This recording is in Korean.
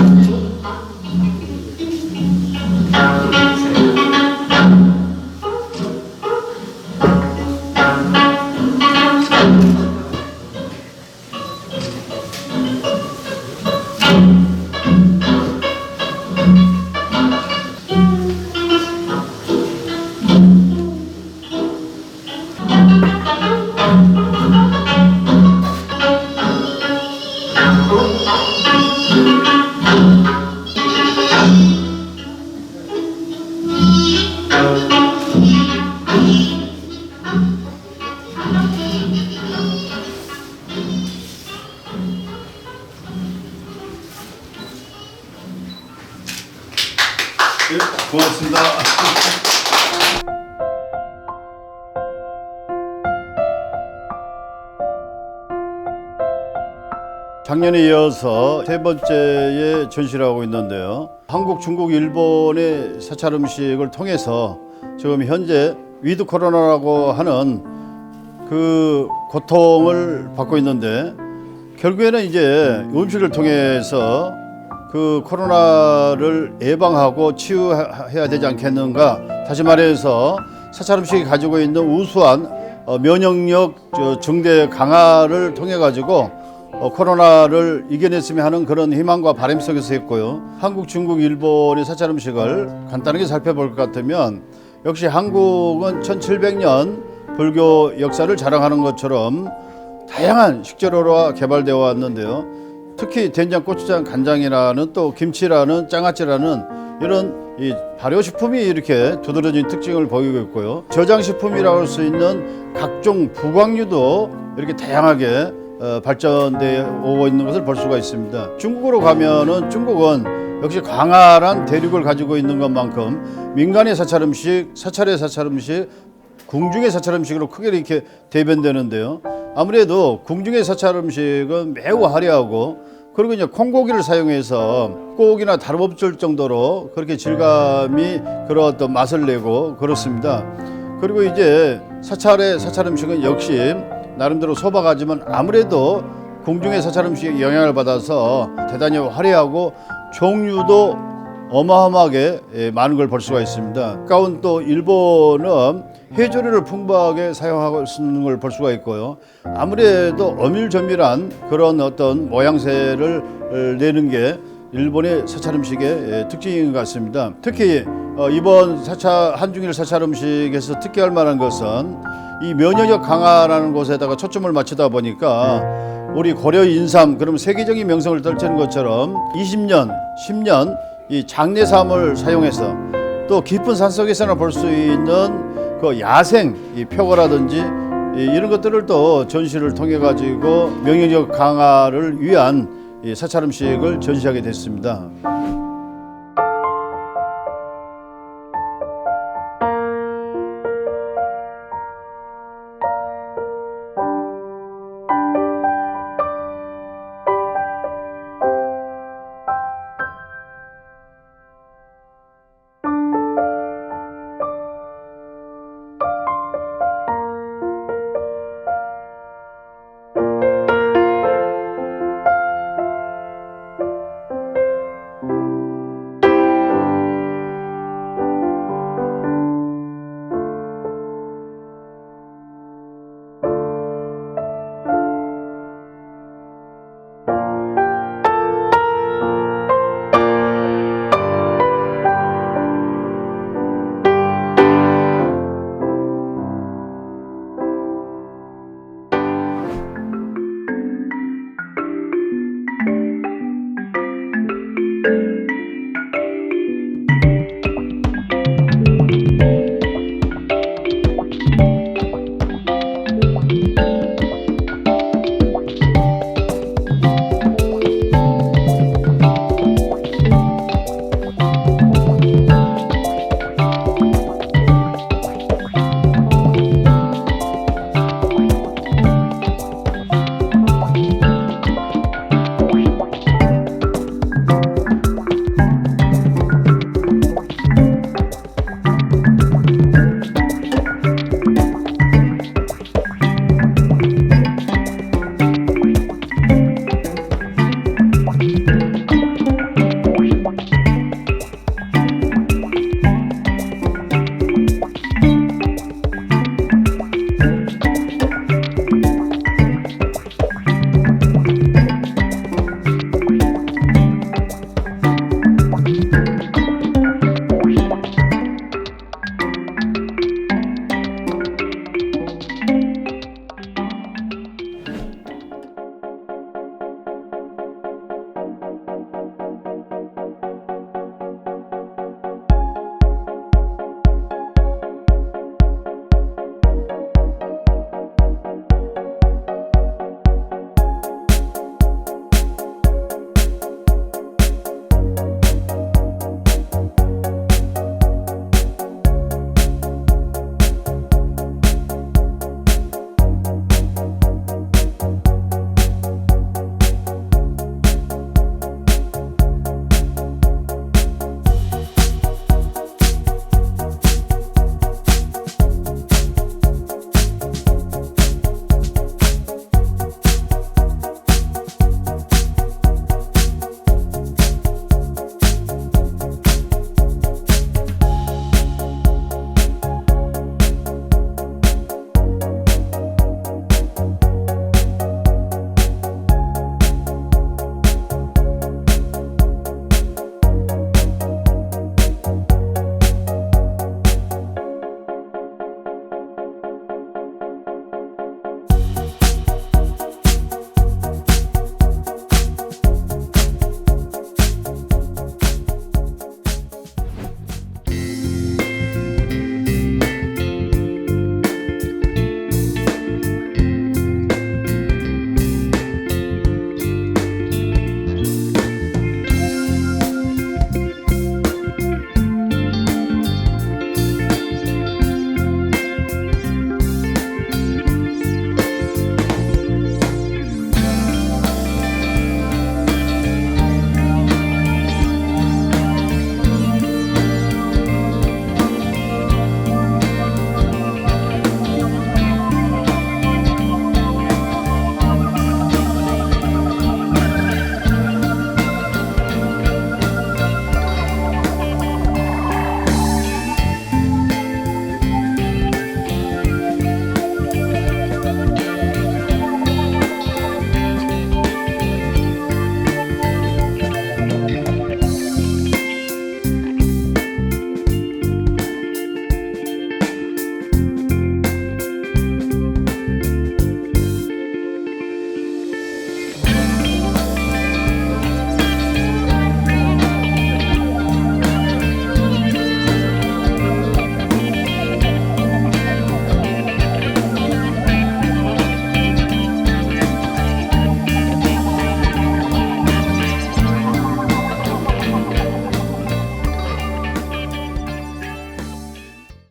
Amém. 작년에 이어서 세 번째의 전시를 하고 있는데요. 한국, 중국, 일본의 사찰 음식을 통해서 지금 현재 위드 코로나라고 하는 그 고통을 받고 있는데 결국에는 이제 음식을 통해서 그 코로나를 예방하고 치유해야 되지 않겠는가? 다시 말해서 사찰 음식이 가지고 있는 우수한 어, 면역력 저 증대 강화를 통해 가지고 어, 코로나를 이겨냈으면 하는 그런 희망과 바람 속에서 했고요. 한국, 중국, 일본의 사찰 음식을 간단하게 살펴볼 것 같으면 역시 한국은 1700년 불교 역사를 자랑하는 것처럼 다양한 식재료가 개발되어 왔는데요. 특히 된장, 고추장, 간장이라는 또 김치라는 장아찌라는 이런 이 발효식품이 이렇게 두드러진 특징을 보이고 있고요. 저장식품이라고 할 수 있는 각종 부광류도 이렇게 다양하게 어, 발전되어 오고 있는 것을 볼 수가 있습니다. 중국으로 가면은 중국은 역시 광활한 대륙을 가지고 있는 것만큼 민간의 사찰 음식, 사찰의 사찰 음식, 궁중의 사찰 음식으로 크게 이렇게 대변되는데요. 아무래도 궁중의 사찰 음식은 매우 화려하고 그리고 이제 콩고기를 사용해서 고기나 다름없을 정도로 그렇게 질감이 그런 어떤 맛을 내고 그렇습니다. 그리고 이제 사찰의 사찰 음식은 역시 나름대로 소박하지만 아무래도 궁중의 사찰 음식에 영향을 받아서 대단히 화려하고 종류도 어마어마하게 예, 많은 걸 볼 수가 있습니다. 가까운 또 일본은 해조류를 풍부하게 사용하고 있는 걸 볼 수가 있고요. 아무래도 어밀조밀한 그런 어떤 모양새를 어, 내는 게 일본의 사찰 음식의 예, 특징인 것 같습니다. 특히 어, 이번 사찰 한중일 사찰 음식에서 특기할 만한 것은 이 면역력 강화라는 곳에다가 초점을 맞추다 보니까 우리 고려 인삼 그럼 세계적인 명성을 떨치는 것처럼 20년, 10년 이 장례삼을 사용해서 또 깊은 산속에서나 볼 수 있는 그 야생 이 표고라든지 이 이런 것들을 또 전시를 통해 가지고 명령력 강화를 위한 이 사찰 음식을 전시하게 됐습니다.